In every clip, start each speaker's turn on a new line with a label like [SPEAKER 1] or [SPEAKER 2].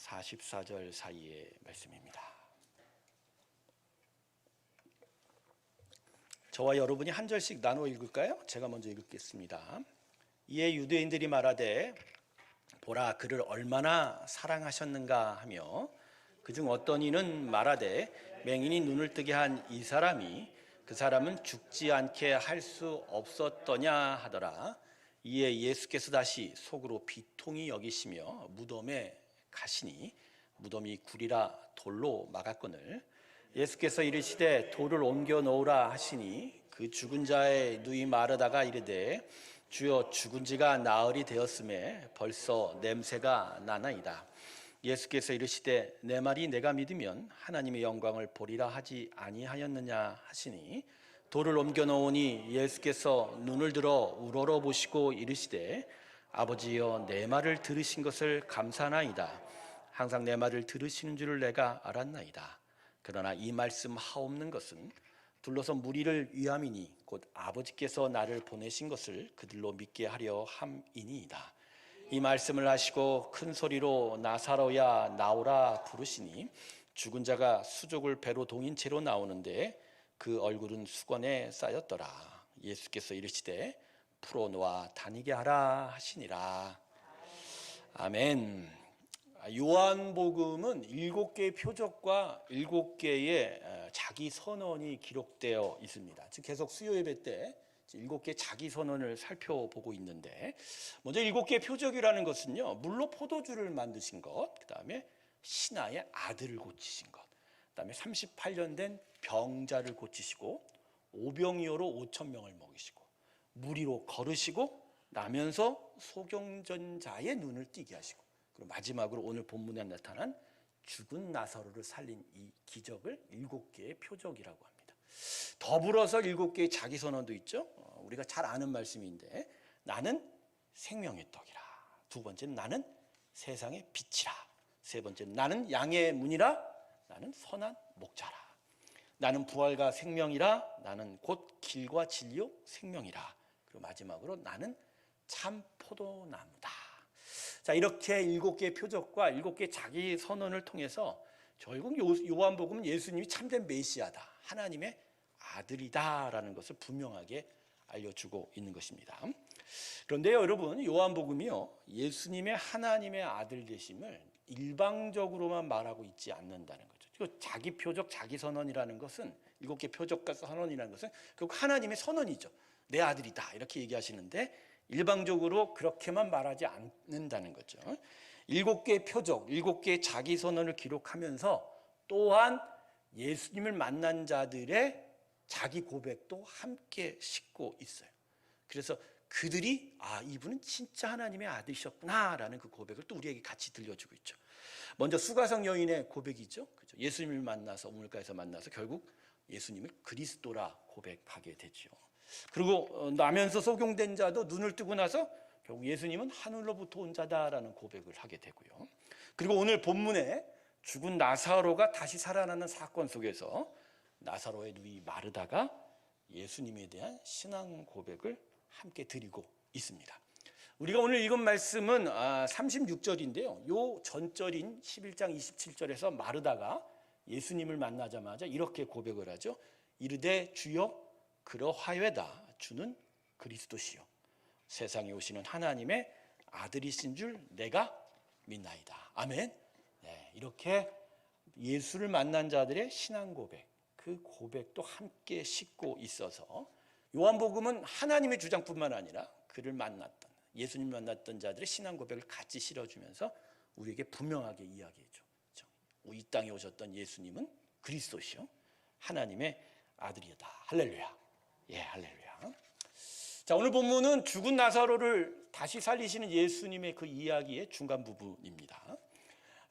[SPEAKER 1] 44절 사이의 말씀입니다. 저와 여러분이 한 절씩 나눠 읽을까요? 제가 먼저 읽겠습니다. 이에 유대인들이 말하되 보라 그를 얼마나 사랑하셨는가 하며 그중 어떤 이는 말하되 맹인이 눈을 뜨게 한 이 사람이 그 사람은 죽지 않게 할 수 없었더냐 하더라. 이에 예수께서 다시 속으로 비통히 여기시며 무덤에 가시니 무덤이 구리라 돌로 막았거늘 예수께서 이르시되 돌을 옮겨 놓으라 하시니 그 죽은 자의 누이 마르다가 이르되 주여 죽은 지가 나흘이 되었음에 벌써 냄새가 나나이다. 예수께서 이르시되 내 말이 내가 믿으면 하나님의 영광을 보리라 하지 아니하였느냐 하시니 돌을 옮겨 놓으니 예수께서 눈을 들어 우러러 보시고 이르시되 아버지여 내 말을 들으신 것을 감사나이다. 항상 내 말을 들으시는 줄을 내가 알았나이다. 그러나 이 말씀 하옵는 것은 둘러서 무리를 위함이니 곧 아버지께서 나를 보내신 것을 그들로 믿게 하려 함이니이다. 이 말씀을 하시고 큰 소리로 나사로야 나오라 부르시니 죽은 자가 수족을 배로 동인 채로 나오는데 그 얼굴은 수건에 쌓였더라. 예수께서 이르시되 풀어놓아 다니게 하라 하시니라. 아멘. 요한복음은 일곱 개의 표적과 일곱 개의 어, 자기 선언이 기록되어 있습니다. 지금 계속 수요 예배 때 일곱 개 자기 선언을 살펴보고 있는데 먼저 일곱 개의 표적이라는 것은요 물로 포도주를 만드신 것, 그 다음에 신하의 아들을 고치신 것, 그 다음에 38년 된 병자를 고치시고 오병이어로 5천 명을 먹이시고 무리로 걸으시고 나면서 소경전자의 눈을 띄게 하시고 그리고 마지막으로 오늘 본문에 나타난 죽은 나사로를 살린 이 기적을 일곱 개의 표적이라고 합니다. 더불어서 일곱 개의 자기 선언도 있죠. 어, 우리가 잘 아는 말씀인데 나는 생명의 떡이라. 두 번째는 나는 세상의 빛이라. 세 번째는 나는 양의 문이라. 나는 선한 목자라. 나는 부활과 생명이라. 나는 곧 길과 진리요 생명이라. 그리고 마지막으로 나는 참 포도나무다. 자 이렇게 일곱 개의 표적과 일곱 개의 자기 선언을 통해서 결국 요- 요한복음은 예수님이 참된 메시아다 하나님의 아들이다라는 것을 분명하게 알려주고 있는 것입니다. 그런데 여러분 요한복음이요 예수님의 하나님의 아들 되심을 일방적으로만 말하고 있지 않는다는 거죠. 그 자기 표적, 자기 선언이라는 것은 일곱 개 표적과 선언이라는 것은 결국 하나님의 선언이죠. 내 아들이다 이렇게 얘기하시는데 일방적으로 그렇게만 말하지 않는다는 거죠. 일곱 개의 표적, 일곱 개의 자기 선언을 기록하면서 또한 예수님을 만난 자들의 자기 고백도 함께 싣고 있어요. 그래서 그들이 아 이분은 진짜 하나님의 아들이셨구나라는 그 고백을 또 우리에게 같이 들려주고 있죠. 먼저 수가성 여인의 고백이죠. 그죠? 예수님을 만나서 우물가에서 만나서 결국 예수님을 그리스도라 고백하게 되죠. 그리고 어, 나면서 속용된 자도 눈을 뜨고 나서 결국 예수님은 하늘로부터 온 자다라는 고백을 하게 되고요. 그리고 오늘 본문에 죽은 나사로가 다시 살아나는 사건 속에서 나사로의 누이 마르다가 예수님에 대한 신앙 고백을 함께 드리고 있습니다. 우리가 오늘 읽은 말씀은 36절인데요. 요 전절인 11장 27절에서 마르다가 예수님을 만나자마자 이렇게 고백을 하죠. 이르되 주여 그러하여다 주는 그리스도시요 세상에 오시는 하나님의 아들이신 줄 내가 믿나이다. 아멘. 네, 이렇게 예수를 만난 자들의 신앙 고백, 그 고백도 함께 싣고 있어서 요한복음은 하나님의 주장뿐만 아니라 그를 만났던 예수님 만났던 자들의 신앙 고백을 같이 실어주면서 우리에게 분명하게 이야기해줘. 이 땅에 오셨던 예수님은 그리스도시요 하나님의 아들이다. 할렐루야. 예, 할렐루야. 자, 오늘 본문은 죽은 나사로를 다시 살리시는 예수님의 그 이야기의 중간 부분입니다.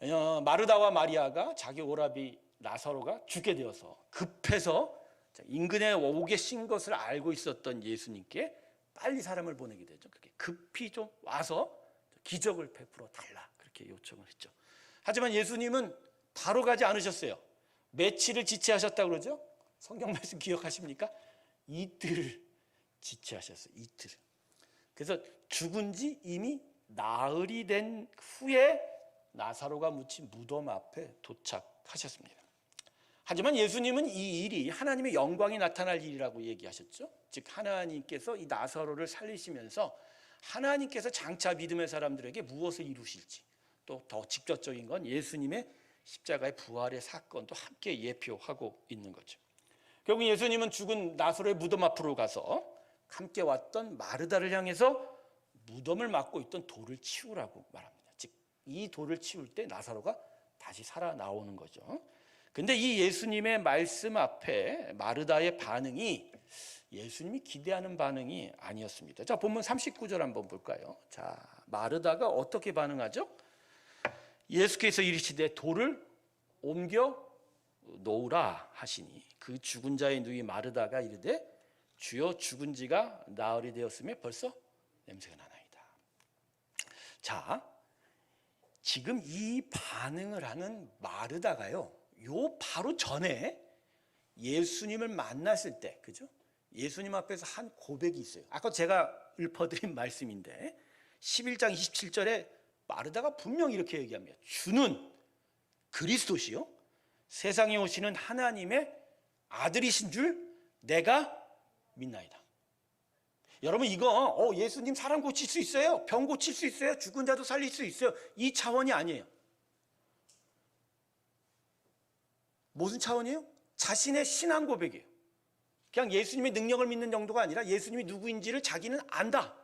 [SPEAKER 1] 어, 마르다와 마리아가 자기 오라비 나사로가 죽게 되어서 급해서 인근에 오게 신 것을 알고 있었던 예수님께 빨리 사람을 보내게 되죠. 그렇게 급히 좀 와서 기적을 베풀어 달라 그렇게 요청을 했죠. 하지만 예수님은 바로 가지 않으셨어요. 며칠을 지체하셨다 그러죠? 성경 말씀 기억하십니까? 이틀을 지체하셨어요. 이틀. 그래서 죽은 지 이미 나흘이 된 후에 나사로가 묻힌 무덤 앞에 도착하셨습니다. 하지만 예수님은 이 일이 하나님의 영광이 나타날 일이라고 얘기하셨죠. 즉 하나님께서 이 나사로를 살리시면서 하나님께서 장차 믿음의 사람들에게 무엇을 이루실지 또 더 직접적인 건 예수님의 십자가의 부활의 사건도 함께 예표하고 있는 거죠. 결국 예수님은 죽은 나사로의 무덤 앞으로 가서 함께 왔던 마르다를 향해서 무덤을 막고 있던 돌을 치우라고 말합니다. 즉 이 돌을 치울 때 나사로가 다시 살아 나오는 거죠. 근데 이 예수님의 말씀 앞에 마르다의 반응이 예수님이 기대하는 반응이 아니었습니다. 자, 본문 39절 한번 볼까요? 자, 마르다가 어떻게 반응하죠? 예수께서 이르시되 돌을 옮겨 놓으라 하시니 그 죽은 자의 누이 마르다가 이르되 주여 죽은 지가 나흘이 되었음에 벌써 냄새가 나나이다. 자, 지금 이 반응을 하는 마르다가요. 요 바로 전에 예수님을 만났을 때, 그죠? 예수님 앞에서 한 고백이 있어요. 아까 제가 읊어드린 말씀인데 11장 27절에 마르다가 분명 이렇게 얘기합니다. 주는 그리스도시요 세상에 오시는 하나님의 아들이신 줄 내가 믿나이다. 여러분 이거 어, 예수님 사람 고칠 수 있어요. 병 고칠 수 있어요. 죽은 자도 살릴 수 있어요. 이 차원이 아니에요. 무슨 차원이에요? 자신의 신앙 고백이에요. 그냥 예수님의 능력을 믿는 정도가 아니라 예수님이 누구인지를 자기는 안다.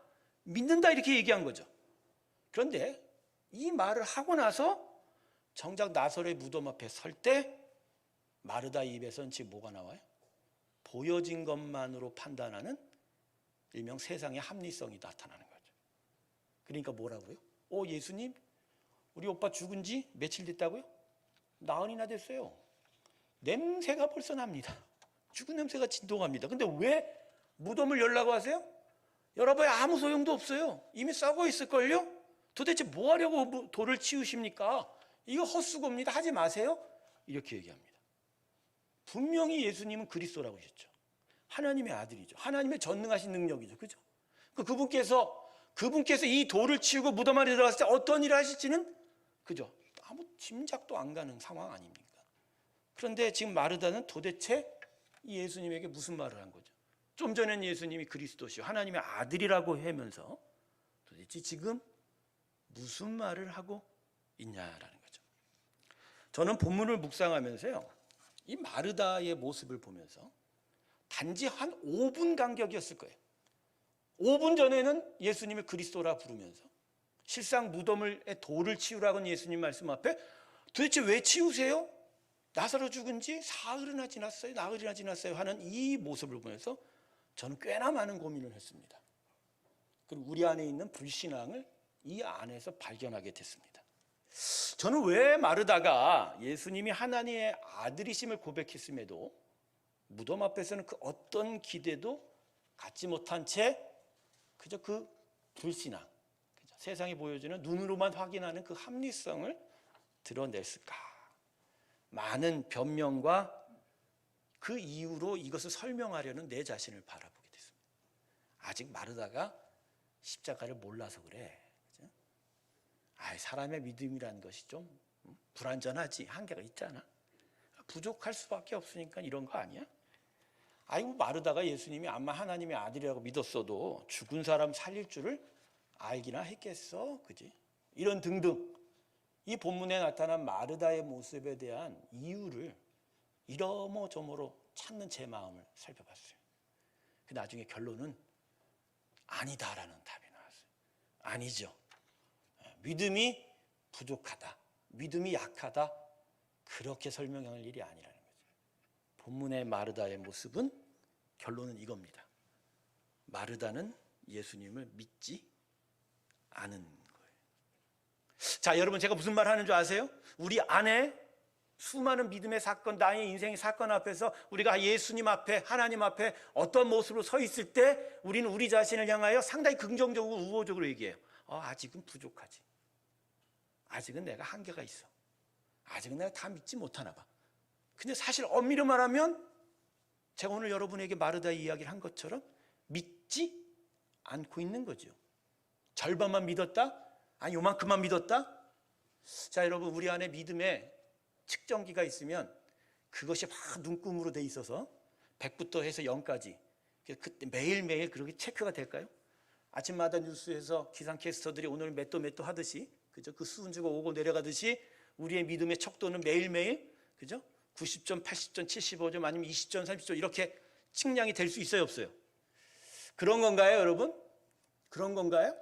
[SPEAKER 1] 믿는다 이렇게 얘기한 거죠. 그런데 이 말을 하고 나서 정작 나설의 무덤 앞에 설 때 마르다 입에선 지금 뭐가 나와요? 보여진 것만으로 판단하는 일명 세상의 합리성이 나타나는 거죠. 그러니까 뭐라고요? 어, 예수님, 우리 오빠 죽은 지 며칠 됐다고요? 나흘이나 됐어요. 냄새가 벌써 납니다. 죽은 냄새가 진동합니다. 근데 왜 무덤을 열라고 하세요? 여러분 아무 소용도 없어요. 이미 썩어 있을걸요? 도대체 뭐 하려고 돌을 치우십니까? 이거 헛수고입니다. 하지 마세요. 이렇게 얘기합니다. 분명히 예수님은 그리스도라고 하셨죠. 하나님의 아들이죠. 하나님의 전능하신 능력이죠. 그죠? 그 그분께서 그분께서 이 돌을 치우고 무덤 안에 들어갔을 때 어떤 일을 하실지는 그죠? 아무 짐작도 안 가는 상황 아닙니까? 그런데 지금 마르다는 도대체 예수님에게 무슨 말을 한 거죠? 좀 전엔 예수님이 그리스도시요 하나님의 아들이라고 하면서 도대체 지금 무슨 말을 하고 있냐라는. 저는 본문을 묵상하면서요. 이 마르다의 모습을 보면서 단지 한 5분 간격이었을 거예요. 5분 전에는 예수님을 그리스도라 부르면서 실상 무덤을 돌을 치우라고 예수님 말씀 앞에 도대체 왜 치우세요? 나사로 죽은 지 사흘이나 지났어요. 나흘이나 지났어요. 하는 이 모습을 보면서 저는 꽤나 많은 고민을 했습니다. 그리고 우리 안에 있는 불신앙을 이 안에서 발견하게 됐습니다. 저는 왜 마르다가 예수님이 하나님의 아들이심을 고백했음에도 무덤 앞에서는 그 어떤 기대도 갖지 못한 채 그저 그 불신앙, 그저 세상이 보여주는 눈으로만 확인하는 그 합리성을 드러냈을까? 많은 변명과 그 이유로 이것을 설명하려는 내 자신을 바라보게 됐습니다. 아직 마르다가 십자가를 몰라서 그래. 그죠? 아, 사람의 믿음이라는 것이 좀 불완전하지 한계가 있잖아. 부족할 수밖에 없으니까 이런 거 아니야? 아이고 마르다가 예수님이 아마 하나님의 아들이라고 믿었어도 죽은 사람 살릴 줄을 알기나 했겠어, 그지? 이런 등등 이 본문에 나타난 마르다의 모습에 대한 이유를 이러모 저모로 찾는 제 마음을 살펴봤어요. 그 나중에 결론은 아니다라는 답이 나왔어요. 아니죠. 믿음이 부족하다. 믿음이 약하다. 그렇게 설명할 일이 아니라는 거죠. 본문의 마르다의 모습은 결론은 이겁니다. 마르다는 예수님을 믿지 않은 거예요. 자, 여러분 제가 무슨 말 하는 줄 아세요? 우리 안에 수많은 믿음의 사건, 나의 인생의 사건 앞에서 우리가 예수님 앞에, 하나님 앞에 어떤 모습으로 서 있을 때 우리는 우리 자신을 향하여 상당히 긍정적이고 우호적으로 얘기해요. 어, 아직은 부족하지. 아직은 내가 한계가 있어. 아직은 내가 다 믿지 못하나 봐. 근데 사실 엄밀히 말하면 제가 오늘 여러분에게 마르다 이야기를 한 것처럼 믿지 않고 있는 거죠. 절반만 믿었다? 아니, 요만큼만 믿었다? 자, 여러분 우리 안에 믿음의 측정기가 있으면 그것이 막 눈금으로 돼 있어서 100부터 해서 0까지 그때 매일매일 그렇게 체크가 될까요? 아침마다 뉴스에서 기상캐스터들이 오늘 몇도 몇도 하듯이 그죠? 그 수은주가 오고 내려가듯이 우리의 믿음의 척도는 매일매일 그죠? 90점, 80점, 75점 아니면 20점, 30점 이렇게 측량이 될 수 있어요, 없어요? 그런 건가요, 여러분? 그런 건가요?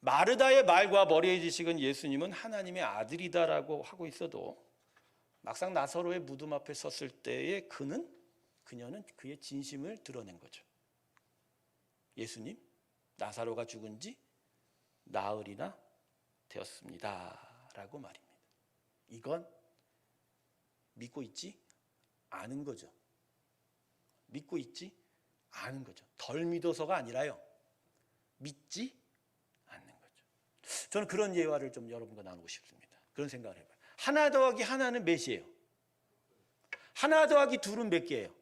[SPEAKER 1] 마르다의 말과 머리의 지식은 예수님은 하나님의 아들이다라고 하고 있어도 막상 나사로의 무덤 앞에 섰을 때에 그는 그녀는 그의 진심을 드러낸 거죠. 예수님, 나사로가 죽은 지 나흘이나 되었습니다 라고 말입니다. 이건 믿고 있지 않은 거죠. 믿고 있지 않은 거죠. 덜 믿어서가 아니라요. 믿지 않는 거죠. 저는 그런 예화를 좀 여러분과 나누고 싶습니다. 그런 생각을 해봐요. 하나 더하기 하나는 몇이에요? 하나 더하기 둘은 몇 개예요?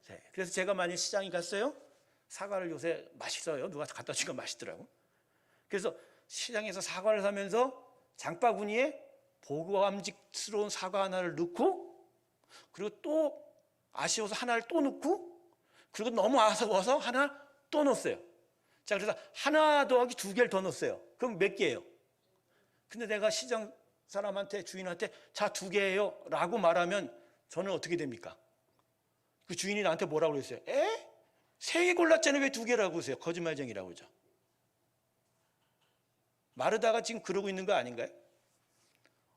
[SPEAKER 1] 세. 그래서 제가 만약 시장에 갔어요. 사과를 요새 맛있어요. 누가 갖다 주니까 맛있더라고. 그래서 시장에서 사과를 사면서 장바구니에 보고함직스러운 사과 하나를 넣고 그리고 또 아쉬워서 하나를 또 넣고 그리고 너무 아쉬워서 하나 또 넣었어요. 자, 그래서 하나 더하기 두 개를 더 넣었어요. 그럼 몇 개예요? 근데 내가 시장 사람한테 주인한테 자 두 개예요 라고 말하면 저는 어떻게 됩니까? 그 주인이 나한테 뭐라고 그랬어요? 에? 세 개 골랐잖아요. 왜 두 개라고 하세요? 거짓말쟁이라고 그러죠. 마르다가 지금 그러고 있는 거 아닌가요?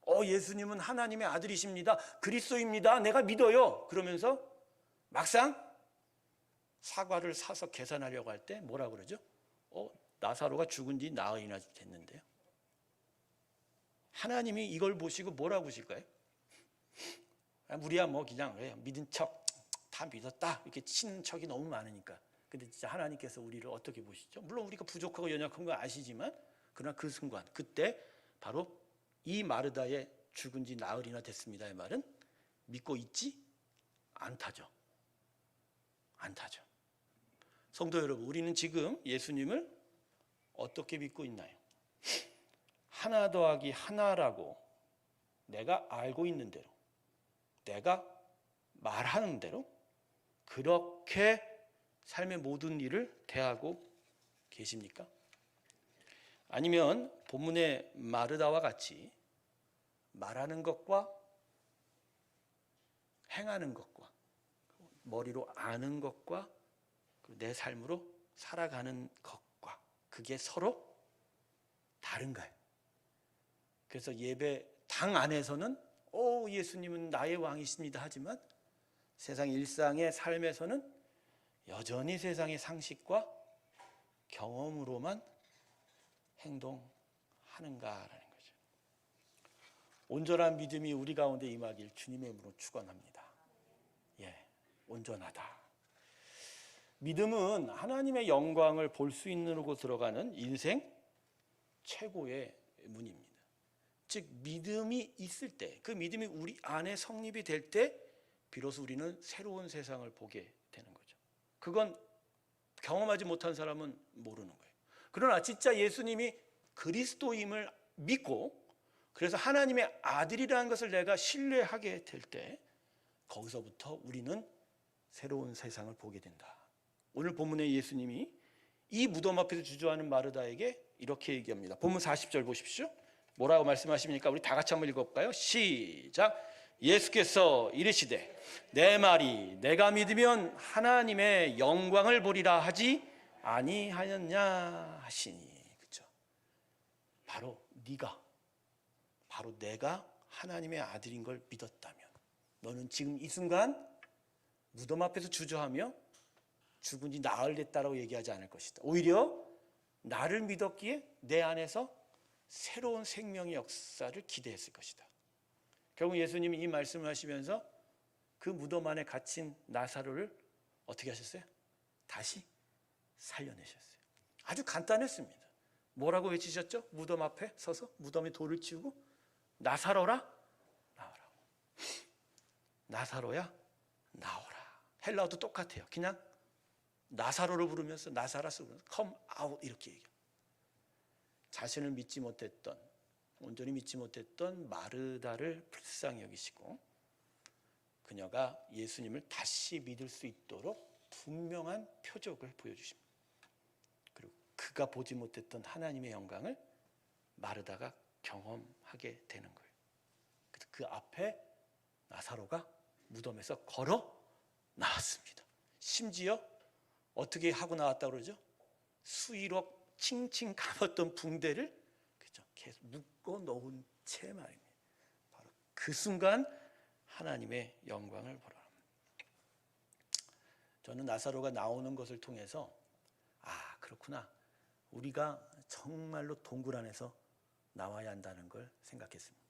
[SPEAKER 1] 어, 예수님은 하나님의 아들이십니다. 그리스도입니다. 내가 믿어요. 그러면서 막상 사과를 사서 계산하려고 할 때 뭐라 그러죠? 어, 나사로가 죽은 지 나흘이나 됐는데요. 하나님이 이걸 보시고 뭐라고 하실까요? 아, 우리야 뭐 그냥 왜 믿은 척 다 믿었다 이렇게 치는 척이 너무 많으니까. 근데 진짜 하나님께서 우리를 어떻게 보시죠? 물론 우리가 부족하고 연약한 거 아시지만 그러나 그 순간 그때 바로 이 마르다의 죽은 지 나흘이나 됐습니다의 말은 믿고 있지 않다죠. 않다죠. 성도 여러분, 우리는 지금 예수님을 어떻게 믿고 있나요? 하나 더하기 하나라고 내가 알고 있는 대로, 내가 말하는 대로 그렇게 삶의 모든 일을 대하고 계십니까? 아니면 본문의 마르다와 같이 말하는 것과 행하는 것과 머리로 아는 것과 내 삶으로 살아가는 것과 그게 서로 다른가요? 그래서 예배 당 안에서는 오 예수님은 나의 왕이십니다 하지만 세상 일상의 삶에서는 여전히 세상의 상식과 경험으로만 행동하는가라는 거죠. 온전한 믿음이 우리 가운데 임하길 주님의 이름으로 축원합니다. 예, 온전하다. 믿음은 하나님의 영광을 볼 수 있는 곳 들어가는 인생 최고의 문입니다. 즉 믿음이 있을 때, 그 믿음이 우리 안에 성립이 될 때, 비로소 우리는 새로운 세상을 보게 되는 거죠. 그건 경험하지 못한 사람은 모르는 거예요. 그러나 진짜 예수님이 그리스도임을 믿고 그래서 하나님의 아들이라는 것을 내가 신뢰하게 될 때 거기서부터 우리는 새로운 세상을 보게 된다. 오늘 본문의 예수님이 이 무덤 앞에서 주저하는 마르다에게 이렇게 얘기합니다. 본문 40절 보십시오. 뭐라고 말씀하십니까? 우리 다 같이 한번 읽어볼까요? 시작. 예수께서 이르시되 내 말이 내가 믿으면 하나님의 영광을 보리라 하지 아니하였냐 하시니 그렇죠. 바로 네가 바로 내가 하나님의 아들인 걸 믿었다면 너는 지금 이 순간 무덤 앞에서 주저하며 죽은 지 나흘 됐다라고 얘기하지 않을 것이다. 오히려 나를 믿었기에 내 안에서 새로운 생명의 역사를 기대했을 것이다. 결국 예수님이 이 말씀을 하시면서 그 무덤 안에 갇힌 나사로를 어떻게 하셨어요? 다시 살려내셨어요. 아주 간단했습니다. 뭐라고 외치셨죠? 무덤 앞에 서서 무덤에 돌을 치우고 나사로라 나오라. 나사로야 나오라. 헬라어도 똑같아요. 그냥 나사로를 부르면서 나사라스 부르면서 come out 이렇게 얘기해요. 자신을 믿지 못했던 온전히 믿지 못했던 마르다를 불쌍히 여기시고 그녀가 예수님을 다시 믿을 수 있도록 분명한 표적을 보여주십니다. 그가 보지 못했던 하나님의 영광을 마르다가 경험하게 되는 거예요. 그 앞에 나사로가 무덤에서 걸어 나왔습니다. 심지어 어떻게 하고 나왔다 그러죠? 수의로 칭칭 감았던 붕대를 그죠? 계속 묶어 놓은 채 말입니다. 바로 그 순간 하나님의 영광을 보라. 저는 나사로가 나오는 것을 통해서 아 그렇구나. 우리가 정말로 동굴 안에서 나와야 한다는 걸 생각했습니다.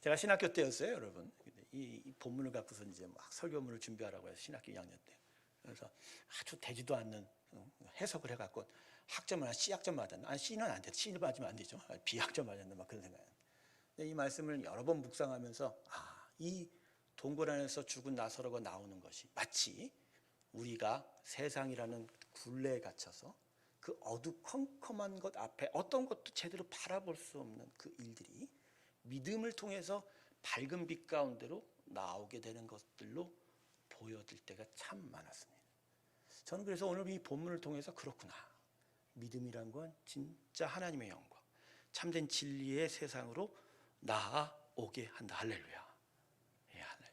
[SPEAKER 1] 제가 신학교 때였어요, 여러분. 이, 이 본문을 갖고서 이제 막 설교문을 준비하라고 해서 신학교 2학년 때. 그래서 아주 되지도 않는 어, 해석을 해갖고 학점을 한 C학점 맞았나? 아니 C는 안 돼. C를 맞으면 안 되죠. 아, B학점 맞았나? 막 그런 생각. 근데 이 말씀을 여러 번 묵상하면서 아, 이 동굴 안에서 죽은 나사로가 나오는 것이 마치 우리가 세상이라는 굴레에 갇혀서 그 어두컴컴한 것 앞에 어떤 것도 제대로 바라볼 수 없는 그 일들이 믿음을 통해서 밝은 빛 가운데로 나오게 되는 것들로 보여질 때가 참 많았습니다. 저는 그래서 오늘 이 본문을 통해서 그렇구나. 믿음이란 건 진짜 하나님의 영광, 참된 진리의 세상으로 나아오게 한다. 할렐루야. 예, 할렐루야.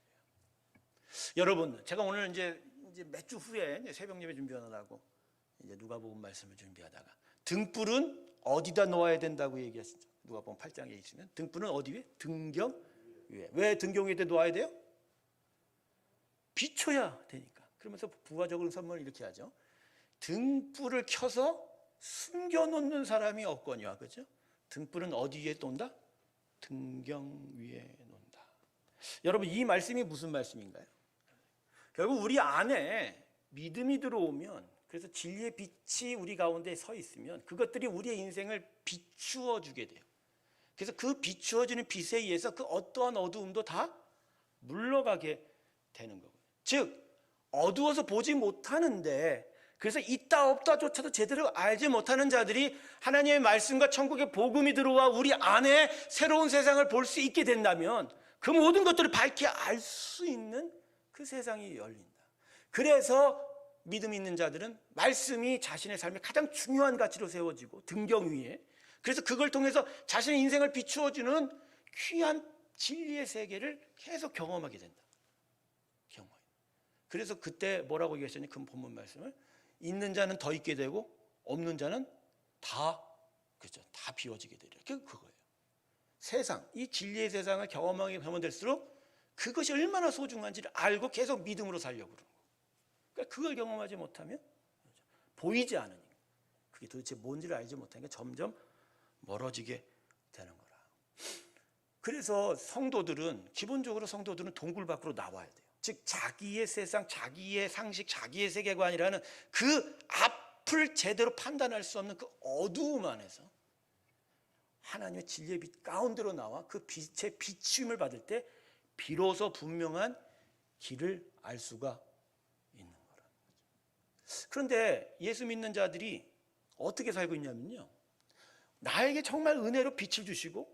[SPEAKER 1] 여러분, 제가 오늘 이제 이제 몇 주 후에 새벽 예배 준비하느라고 이제 누가복음 말씀을 준비하다가 등불은 어디다 놓아야 된다고 얘기하시죠. 누가복음 8장에 있으면 등불은 어디 위에? 등경 위에. 왜 등경 위에 놓아야 돼요? 비춰야 되니까. 그러면서 부가적으로 선물을 이렇게 하죠. 등불을 켜서 숨겨 놓는 사람이 없거니와 그죠? 등불은 어디 위에 놓는다? 등경 위에 놓는다. 여러분 이 말씀이 무슨 말씀인가요? 결국 우리 안에 믿음이 들어오면 그래서 진리의 빛이 우리 가운데 서 있으면 그것들이 우리의 인생을 비추어 주게 돼요. 그래서 그 비추어지는 빛에 의해서 그 어떠한 어두움도 다 물러가게 되는 거고요. 즉 어두워서 보지 못하는데 그래서 있다 없다조차도 제대로 알지 못하는 자들이 하나님의 말씀과 천국의 복음이 들어와 우리 안에 새로운 세상을 볼 수 있게 된다면 그 모든 것들을 밝히 알 수 있는 그 세상이 열린다. 그래서 믿음 있는 자들은 말씀이 자신의 삶에 가장 중요한 가치로 세워지고 등경 위에 그래서 그걸 통해서 자신의 인생을 비추어주는 귀한 진리의 세계를 계속 경험하게 된다. 경험. 그래서 그때 뭐라고 얘기하셨니? 그 본문 말씀을 있는 자는 더 있게 되고 없는 자는 다 그죠 다 비워지게 되리라. 그 그거예요. 세상 이 진리의 세상을 경험하게 하면 될수록 그것이 얼마나 소중한지를 알고 계속 믿음으로 살려고 거예요. 그러니까 그걸 경험하지 못하면 보이지 않으니까 그게 도대체 뭔지를 알지 못하니까 점점 멀어지게 되는 거라. 그래서 성도들은 기본적으로 성도들은 동굴 밖으로 나와야 돼요. 즉 자기의 세상, 자기의 상식, 자기의 세계관이라는 그 앞을 제대로 판단할 수 없는 그 어두움 안에서 하나님의 진리의 빛 가운데로 나와 그 빛의 비침을 받을 때 비로소 분명한 길을 알 수가. 그런데 예수 믿는 자들이 어떻게 살고 있냐면요. 나에게 정말 은혜로 빛을 주시고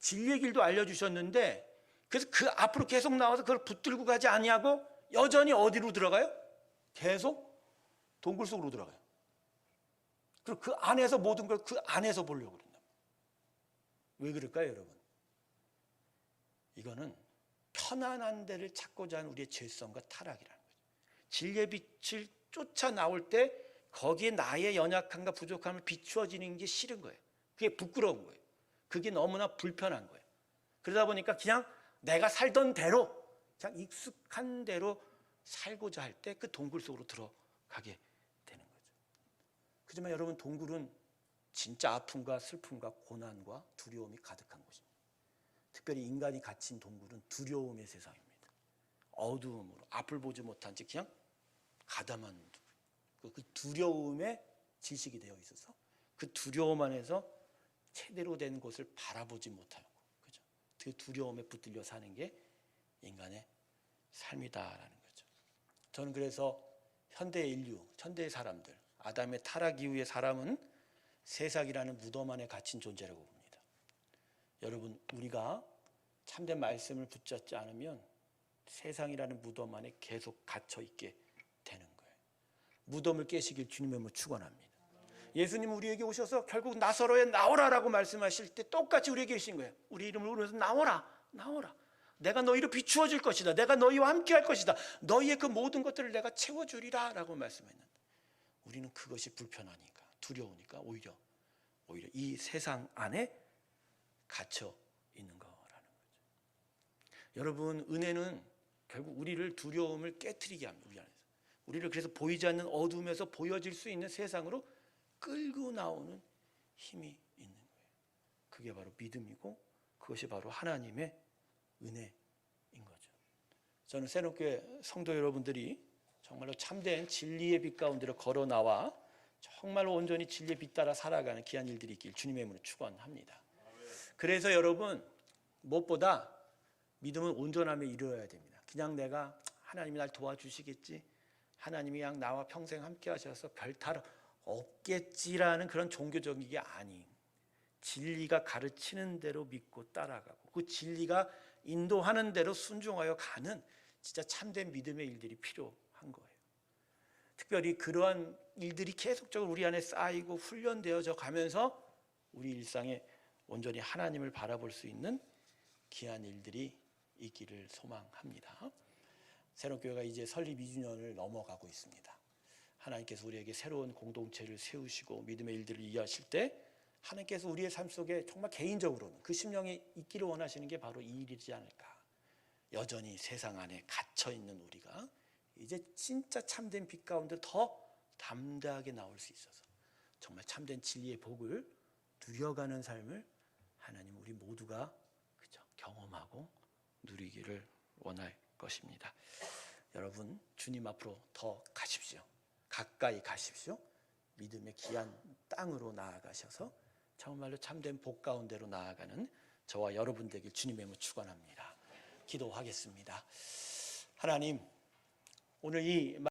[SPEAKER 1] 진리의 길도 알려주셨는데 그래서 그 앞으로 계속 나와서 그걸 붙들고 가지 아니하고 여전히 어디로 들어가요? 계속 동굴 속으로 들어가요. 그리고 그 안에서 모든 걸 그 안에서 보려고 그런다. 왜 그럴까요, 여러분? 이거는 편안한 데를 찾고자 하는 우리의 죄성과 타락이라는 거죠. 진리의 빛을 쫓아 나올 때 거기에 나의 연약함과 부족함을 비추어지는 게 싫은 거예요. 그게 부끄러운 거예요. 그게 너무나 불편한 거예요. 그러다 보니까 그냥 내가 살던 대로 그냥 익숙한 대로 살고자 할 때 그 동굴 속으로 들어가게 되는 거죠. 그지만 여러분 동굴은 진짜 아픔과 슬픔과 고난과 두려움이 가득한 곳입니다. 특별히 인간이 갇힌 동굴은 두려움의 세상입니다. 어두움으로 앞을 보지 못한 채 그냥 가담한 그 두려움에 지식이 되어 있어서 그 두려움 안에서 제대로 된 것을 바라보지 못하고 그죠? 그 두려움에 붙들려 사는 게 인간의 삶이다라는 거죠. 저는 그래서 현대 인류, 현대의 사람들, 아담의 타락 이후의 사람은 세상이라는 무덤 안에 갇힌 존재라고 봅니다. 여러분 우리가 참된 말씀을 붙잡지 않으면 세상이라는 무덤 안에 계속 갇혀 있게. 무덤을 깨시길 주님의 뭐 축원합니다. 예수님 우리에게 오셔서 결국 나사로에 나오라라고 말씀하실 때 똑같이 우리에게 계신 거예요. 우리 이름을 울면서 나오라, 나오라. 내가 너희를 비추어 줄 것이다. 내가 너희와 함께 할 것이다. 너희의 그 모든 것들을 내가 채워 주리라라고 말씀했는데 우리는 그것이 불편하니까 두려우니까 오히려 오히려 이 세상 안에 갇혀 있는 거라는 거죠. 여러분 은혜는 결국 우리를 두려움을 깨뜨리게 합니다. 우리를 그래서 보이지 않는 어둠에서 보여질 수 있는 세상으로 끌고 나오는 힘이 있는 거예요. 그게 바로 믿음이고 그것이 바로 하나님의 은혜인 거죠. 저는 새롭게 성도 여러분들이 정말로 참된 진리의 빛 가운데로 걸어 나와 정말로 온전히 진리의 빛 따라 살아가는 귀한 일들이 있길 주님의 이름으로 축원합니다. 그래서 여러분 무엇보다 믿음은 온전함에 이르러야 됩니다. 그냥 내가 하나님이 날 도와주시겠지. 하나님이 그냥 나와 평생 함께 하셔서 별탈 없겠지라는 그런 종교적인 게 아닌 진리가 가르치는 대로 믿고 따라가고 그 진리가 인도하는 대로 순종하여 가는 진짜 참된 믿음의 일들이 필요한 거예요. 특별히 그러한 일들이 계속적으로 우리 안에 쌓이고 훈련되어져 가면서 우리 일상에 온전히 하나님을 바라볼 수 있는 귀한 일들이 있기를 소망합니다. 새롭교회가 이제 설립 2주년을 넘어가고 있습니다. 하나님께서 우리에게 새로운 공동체를 세우시고 믿음의 일들을 이해하실 때 하나님께서 우리의 삶 속에 정말 개인적으로는 그 심령이 있기를 원하시는 게 바로 이 일이지 않을까. 여전히 세상 안에 갇혀 있는 우리가 이제 진짜 참된 빛 가운데 더 담대하게 나올 수 있어서 정말 참된 진리의 복을 누려가는 삶을 하나님 우리 모두가 그죠 경험하고 누리기를 원할 것입니다. 여러분 주님 앞으로 더 가십시오. 가까이 가십시오. 믿음의 귀한 땅으로 나아가셔서 정말로 참된 복 가운데로 나아가는 저와 여러분 되길 주님의 이름으로 축원합니다. 기도하겠습니다. 하나님 오늘 이